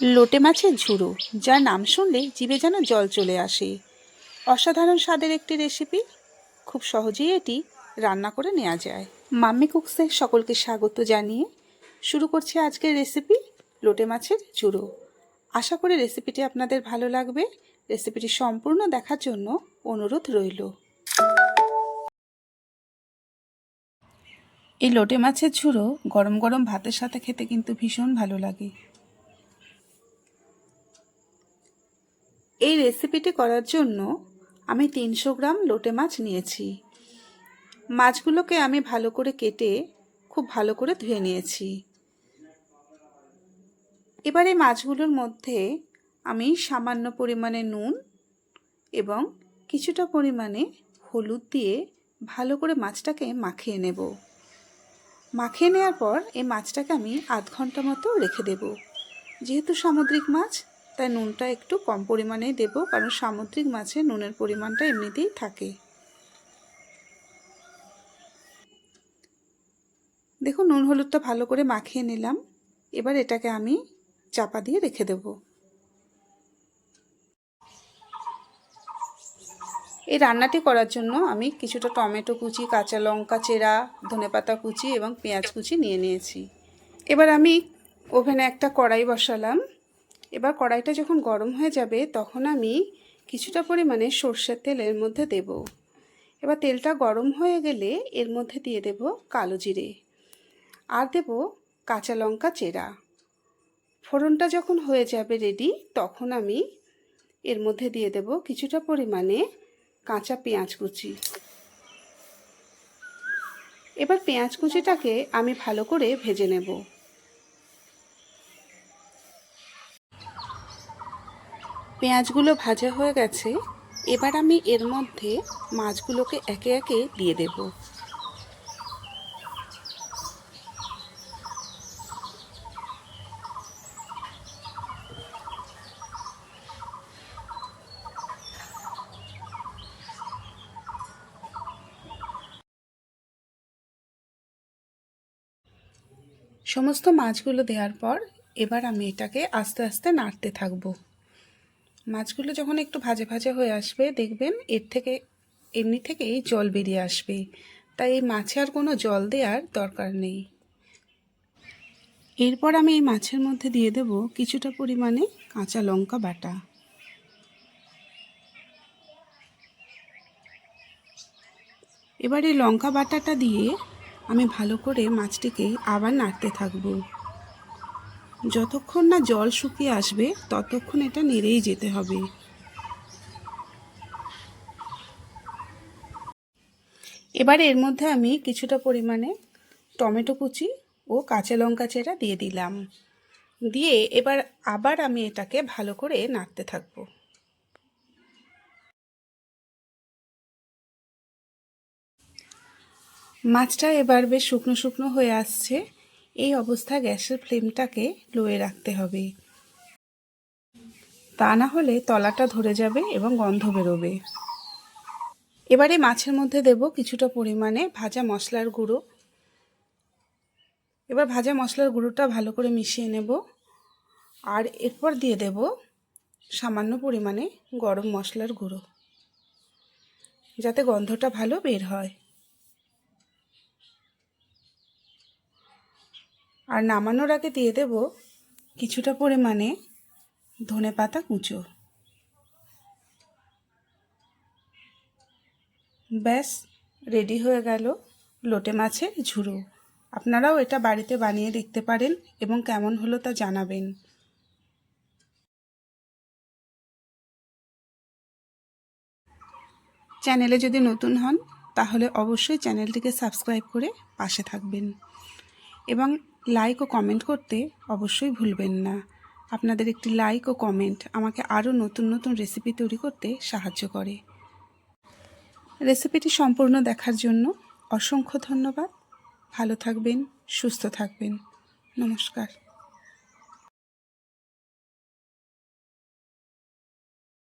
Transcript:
লোটে মাছের ঝুড়ো যার নাম শুনলে জিভে যেন জল চলে আসে। অসাধারণ স্বাদের একটি রেসিপি খুব সহজেই এটি রান্না করে নেওয়া যায়। মাম্মি কুকসে সকলকে স্বাগত জানিয়ে শুরু করছি আজকের রেসিপি লোটে মাছের ঝুড়ো আশা করি রেসিপিটি আপনাদের ভালো লাগবে। রেসিপিটি সম্পূর্ণ দেখার জন্য অনুরোধ রইল। এই লোটে মাছের ঝুড়ো গরম গরম ভাতের সাথে খেতে কিন্তু ভীষণ ভালো লাগে। এই রেসিপিটি করার জন্য আমি তিনশো গ্রাম লোটে মাছ নিয়েছি। মাছগুলোকে আমি ভালো করে কেটে খুব ভালো করে ধুয়ে নিয়েছি। এবার এই মাছগুলোর মধ্যে আমি সামান্য পরিমাণে নুন এবং কিছুটা পরিমাণে হলুদ দিয়ে ভালো করে মাছটাকে মাখিয়ে নেব। মাখিয়ে নেওয়ার পর এই মাছটাকে আমি আধ ঘণ্টা মতো রেখে দেব। যেহেতু সামুদ্রিক মাছ তাই নুনটা একটু কম পরিমাণে দেব, কারণ সামুদ্রিক মাছে নুনের পরিমাণটা এমনিতেই থাকে। দেখুন, নুন হলুদটা ভালো করে মাখিয়ে নিলাম। এবার এটাকে আমি চাপা দিয়ে রেখে দেব। এই রান্নাটি করার জন্য আমি কিছুটা টমেটো কুচি, কাঁচা লঙ্কা চেরা, ধনেপাতা কুচি এবং পেঁয়াজ কুচি নিয়ে নিয়েছি। এবার আমি ওভেনে একটা কড়াই বসালাম। এবার কড়াইটা যখন গরম হয়ে যাবে, তখন আমি কিছুটা পরিমাণে সর্ষের তেল এর মধ্যে দেব। এবার তেলটা গরম হয়ে গেলে এর মধ্যে দিয়ে দেব কালো জিরে। আর দেব কাঁচা লঙ্কা চেরা। ফোড়নটা যখন হয়ে যাবে রেডি তখন আমি এর মধ্যে দিয়ে দেব কিছুটা পরিমাণে কাঁচা পেঁয়াজ কুচি। এবার পেঁয়াজ কুচিটাকে আমি ভালো করে ভেজে নেব। পেঁয়াজগুলো ভাজা হয়ে গেছে, এবার আমি এর মধ্যে মাছগুলোকে একে একে দিয়ে দেব। সমস্ত মাছগুলো দেওয়ার পর এবার আমি এটাকে আস্তে আস্তে নাড়তে থাকব। মাছগুলো যখন একটু ভাজে ভাজে হয়ে আসবে, দেখবেন এর থেকে, এমনি থেকেই জল বেরিয়ে আসবে। তাই এই মাছে আর কোনো জল দেওয়ার দরকার নেই। এরপর আমি এই মাছের মধ্যে দিয়ে দেব কিছুটা পরিমাণে কাঁচা লঙ্কা বাটা। এবার এই লঙ্কা বাটাটা দিয়ে আমি ভালো করে মাছটিকে আবার নাড়তে থাকব। যতক্ষণ না জল শুকিয়ে আসবে, ততক্ষণ এটা নেড়েই যেতে হবে। এবার এর মধ্যে আমি কিছুটা পরিমাণে টমেটো কুচি ও কাঁচা লঙ্কা চেরা দিয়ে দিলাম। দিয়ে এবার আবার আমি এটাকে ভালো করে নাড়তে থাকব। মাছটা এবার বেশ শুকনো শুকনো হয়ে আসছে। এই অবস্থায় গ্যাসের ফ্লেমটাকে লোয়ে রাখতে হবে। তা না হলে তলাটা ধরে যাবে এবং গন্ধ বেরোবে। এবারে মাছের মধ্যে দেব কিছুটা পরিমাণে ভাজা মশলার গুঁড়ো। এবার ভাজা মশলার গুঁড়োটা ভালো করে মিশিয়ে নেব। আর এরপর দিয়ে দেব সামান্য পরিমাণে গরম মশলার গুঁড়ো, যাতে গন্ধটা ভালো বের হয়। আর নামানোর আগে দিয়ে দেব কিছুটা পরিমাণে ধনে পাতা কুচো। ব্যাস, রেডি হয়ে গেল লোটে মাছের ঝুড়ো আপনারাও এটা বাড়িতে বানিয়ে দেখতে পারেন এবং কেমন হলো তা জানাবেন। চ্যানেলে যদি নতুন হন, তাহলে অবশ্যই চ্যানেলটিকে সাবস্ক্রাইব করে পাশে থাকবেন। এবং লাইক ও কমেন্ট করতে অবশ্যই ভুলবেন না। আপনাদের একটি লাইক ও কমেন্ট আমাকে আরও নতুন নতুন রেসিপি তৈরি করতে সাহায্য করে। রেসিপিটি সম্পূর্ণ দেখার জন্য অসংখ্য ধন্যবাদ। ভালো থাকবেন, সুস্থ থাকবেন। নমস্কার।